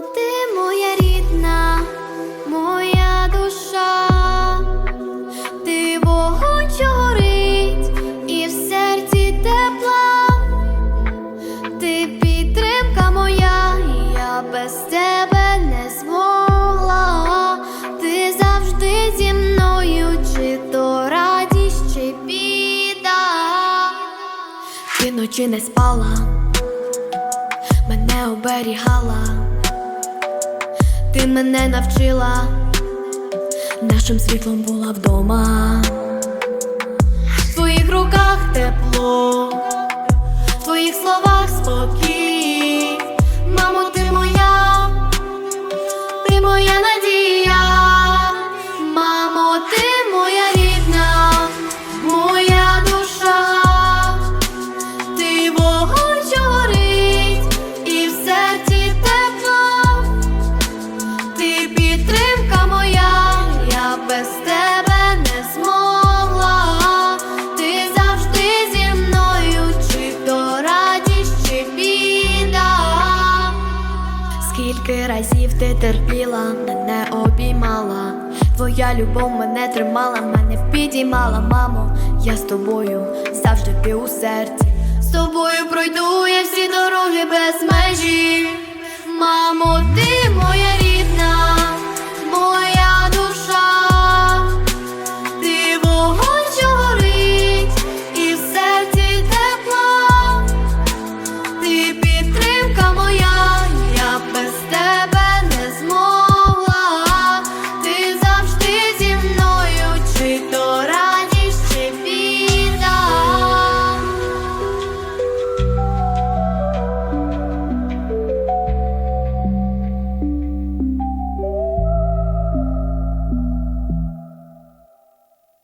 Ти моя рідна, моя душа, ти вогонь, що горить, і в серці тепла, ти підтримка моя, я без тебе не змогла, ти завжди зі мною, чи то радість, чи біда, ти ночі не спала, мене оберігала ти мене навчила, нашим світлом була вдома. В твоїх руках тепло, без тебе не змогла, ти завжди зі мною, чи то радість, чи біда. Скільки разів ти терпіла, мене обіймала, твоя любов мене тримала, мене підіймала, мамо, я з тобою завжди ти у серці. З тобою пройду я всі дороги